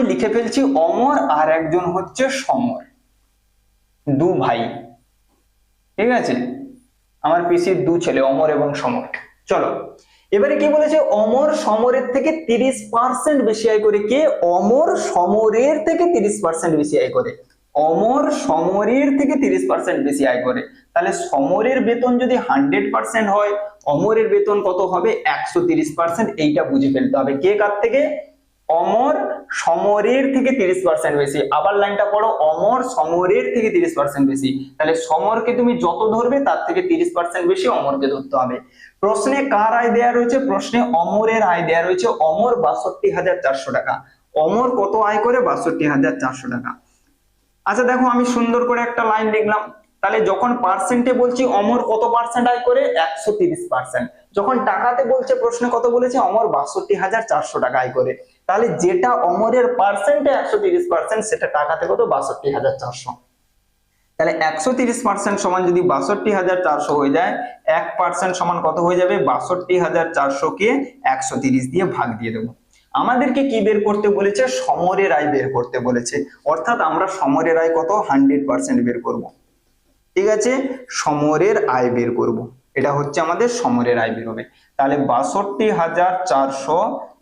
আমি লিখে ফেলছি অমর আর একজন হচ্ছে সমর। দু ভাই। ঠিক আছে? আমার পিসির দু ছেলে, অমর এবং সমর। চলো। এবারে কি বলেছে অমর সমরের থেকে তিরিশ পার্সেন্ট বেশি আয় করে? কে? অমর সমরের থেকে তিরিশ পার্সেন্ট বেশি আয় করে। অমর সমরের থেকে তিরিশ পার্সেন্ট বেশি আয় করে। তাহলে সমরের বেতন যদি হান্ড্রেড পার্সেন্ট হয়, অমরের বেতন কত হবে? একশো তিরিশ পার্সেন্ট এইটা বুঝে ফেলতে হবে। কে কার থেকে? অমর সমরের থেকে তিরিশ পার্সেন্ট বেশি। আবার লাইনটা পড়ো, অমর সমরের থেকে তিরিশ পার্সেন্ট বেশি। তাহলে সমরকে তুমি যত ধরবে, তার থেকে তিরিশ পার্সেন্ট বেশি অমরকে ধরতে হবে। প্রশ্নে কার আয় দেয়া রয়েছে? প্রশ্নে অমরের আয় দেয়া রয়েছে অমর বাষট্টি হাজার চারশো টাকা। অমর কত আয় করে? বাষট্টি হাজার চারশো টাকা। আচ্ছা দেখো, আমি সুন্দর করে একটা লাইন লিখলাম। তাহলে যখন পার্সেন্টে বলছি অমর কত পার্সেন্ট আয় করে? একশো তিরিশ পার্সেন্ট যখন টাকাতে বলছে, প্রশ্নে কত বলেছে? অমর বাষট্টি হাজার চারশো টাকা আয় করে। তাহলে যেটা অমরের পার্সেন্টে একশো তিরিশ পার্সেন্ট সেটা টাকাতে কত বাষট্টি হাজার চারশো। তাহলে একশো তিরিশ পার্সেন্ট সমান যদি বাষট্টি হাজার চারশো হয়ে যায়, এক পার্সেন্ট সমান কত হয়ে যাবে? বাষট্টি হাজার চারশো কে একশো তিরিশ দিয়ে ভাগ দিয়ে দেবো। আমাদেরকে কি বের করতে বলেছে? সমরের আয় বের করতে বলেছে। অর্থাৎ আমরা সমরের আয় কত? হান্ড্রেড পার্সেন্ট বের করব। ঠিক আছে? সমরের আয় বের করব। এটা হচ্ছে আমাদের সমরের আয় বেরোবে তাহলে বাষট্টি হাজার চারশো,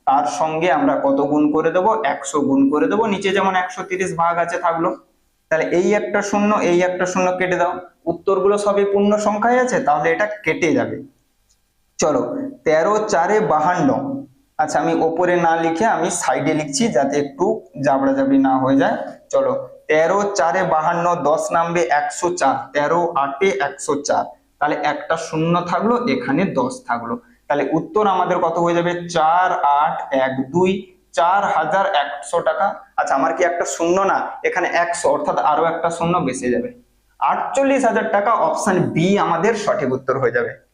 তার সঙ্গে আমরা কত গুণ করে দেবো? একশো গুণ করে দেবো। নিচে যেমন একশো ভাগ আছে থাকল। তাহলে এই একটা শূন্য, এই একটা শূন্য কেটে দাও। উত্তরগুলো সবই পূর্ণ সংখ্যায় আছে, তাহলে এটা কেটে যাবে। চলো, তেরো চারে বাহান্ন। আচ্ছা আমি ওপরে না লিখে আমি সাইডে লিখছি যাতে একটু জাবড়া জাবড়ি না হয়ে যায়। চলো, তেরো চারে বাহান্ন, দশ নামবে একশো চার। তেরো আটে একশো চার। তাহলে একটা শূন্য থাকল, এখানে দশ থাকল। তাহলে উত্তর আমাদের কত হয়ে যাবে? চার আট এক দুই, চার হাজার একশো টাকা। আচ্ছা আমার কি একটা শূন্য না? এখানে একশো, অর্থাৎ আরও একটা শূন্য বেঁচে যাবে। আটচল্লিশ হাজার টাকা অপশন বি আমাদের সঠিক উত্তর হয়ে যাবে।